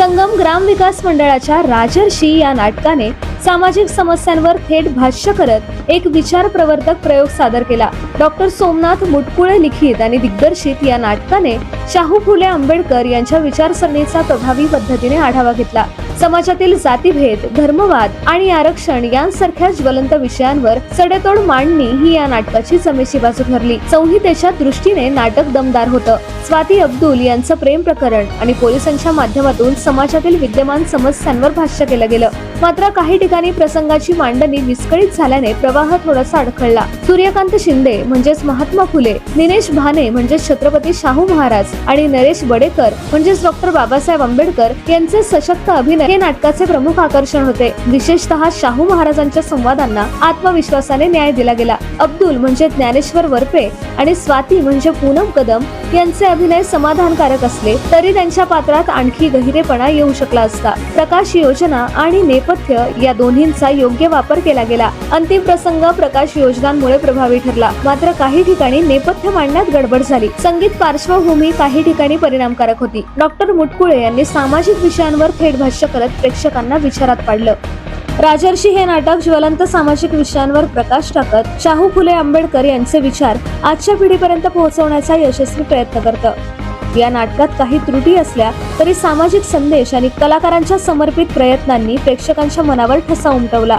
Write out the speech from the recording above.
संगम ग्राम विकास मंडळाच्या राजर्षी या नाटकाने सामाजिक समस्यांवर थेट भाष्य करत एक विचार प्रवर्तक प्रयोग सादर केला. डॉक्टर सोमनाथ मुटकुळे लिखित आणि दिग्दर्शित या नाटकाने शाहू फुले आंबेडकर यांच्या विचारसरणीचा प्रभावी पद्धतीने आढावा घेतला. समाजातील जातीभेद धर्मवाद आणि आरक्षण यांसारख्या ज्वलंत विषयांवर सडेतोड मांडणी ही या नाटकाची जमेची बाजू ठरली. संहितेच्या दृष्टीने नाटक दमदार होतं. स्वाती अब्दुल यांचं प्रेम प्रकरण आणि पोलिसांच्या माध्यमातून समाजातील विद्यमान समस्यांवर भाष्य केलं गेलं. मात्र काही ठिकाणी प्रसंगाची मांडणी विस्कळीत झाल्याने प्रवाह थोडासा अडखळला. सूर्यकांत शिंदे म्हणजेच महात्मा फुले निलेश भाने म्हणजेच छत्रपती शाहू महाराज आणि नरेश बडेकर म्हणजेच डॉक्टर बाबासाहेब आंबेडकर यांचे सशक्त अभिनय हे नाटकाचे प्रमुख आकर्षण होते. विशेषतः शाहू महाराजांच्या संवादांना आत्मविश्वासाने न्याय दिला गेला. अब्दुल म्हणजे ज्ञानेश्वर वरपे आणि स्वाती म्हणजे पूनम कदम यांचे अभिनय समाधानकारक असले तरी त्यांच्या पात्रात आणखी गहिरेपणा येऊ शकला असता. प्रकाश योजना आणि नेपथ्य या दोन्हींचा योग्य वापर केला गेला. अंतिम प्रसंग प्रकाश योजनांमुळे प्रभावी ठरला. मात्र काही ठिकाणी नेपथ्य मांडण्यात गडबड झाली. संगीत पार्श्वभूमी काही ठिकाणी परिणामकारक होती. डॉक्टर मुटकुळे यांनी सामाजिक विषयांवर थेट भाष्य करत प्रेक्षकांना विचारात पाडलं. राजर्षी हे नाटक ज्वलंत सामाजिक विषयांवर प्रकाश टाकत शाहू फुले आंबेडकर यांचे विचार आजच्या पिढीपर्यंत पोहोचवण्याचा यशस्वी प्रयत्न करतं. या नाटकात काही त्रुटी असल्या तरी सामाजिक संदेश आणि कलाकारांच्या समर्पित प्रयत्नांनी प्रेक्षकांच्या मनावर ठसा उमटवला.